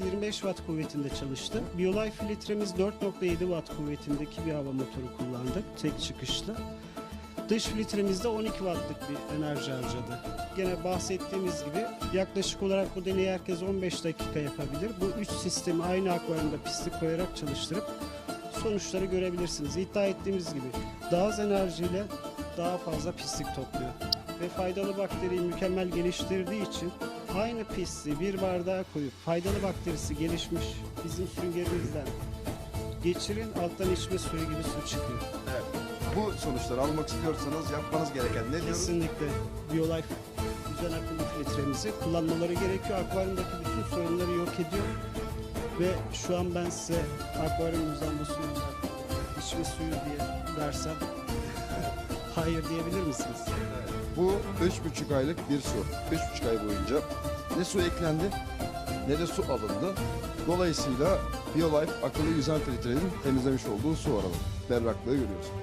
25 watt kuvvetinde çalıştı. Biolife filtremiz 4.7 watt kuvvetindeki bir hava motoru kullandık tek çıkışlı. Dış filtremizde 12 wattlık bir enerji harcadı. Gene bahsettiğimiz gibi yaklaşık olarak bu deneyi herkes 15 dakika yapabilir. Bu üç sistemi aynı akvaryumda pislik koyarak çalıştırıp sonuçları görebilirsiniz. İddia ettiğimiz gibi daha az enerjiyle daha fazla pislik topluyor. Ve faydalı bakteriyi mükemmel geliştirdiği için aynı pisliği bir bardağa koyup faydalı bakterisi gelişmiş bizim süngerimizden geçirin alttan içme suyu gibi su çıkıyor. Evet. Bu sonuçları almak istiyorsanız yapmanız gereken ne diyoruz? Kesinlikle Biolife güzel akıllı filtremizi kullanmaları gerekiyor. Akvaryumdaki bütün sorunları yok ediyor. Ve şu an ben size akvaryumumuzdan bu suyu içme suyu diye versem hayır diyebilir misiniz? Bu üç buçuk aylık bir su. Üç buçuk ay boyunca ne su eklendi ne de su alındı. Dolayısıyla BioLife akıllı yüzen filtrenin temizlemiş olduğu su oranı. Berraklığı görüyorsun.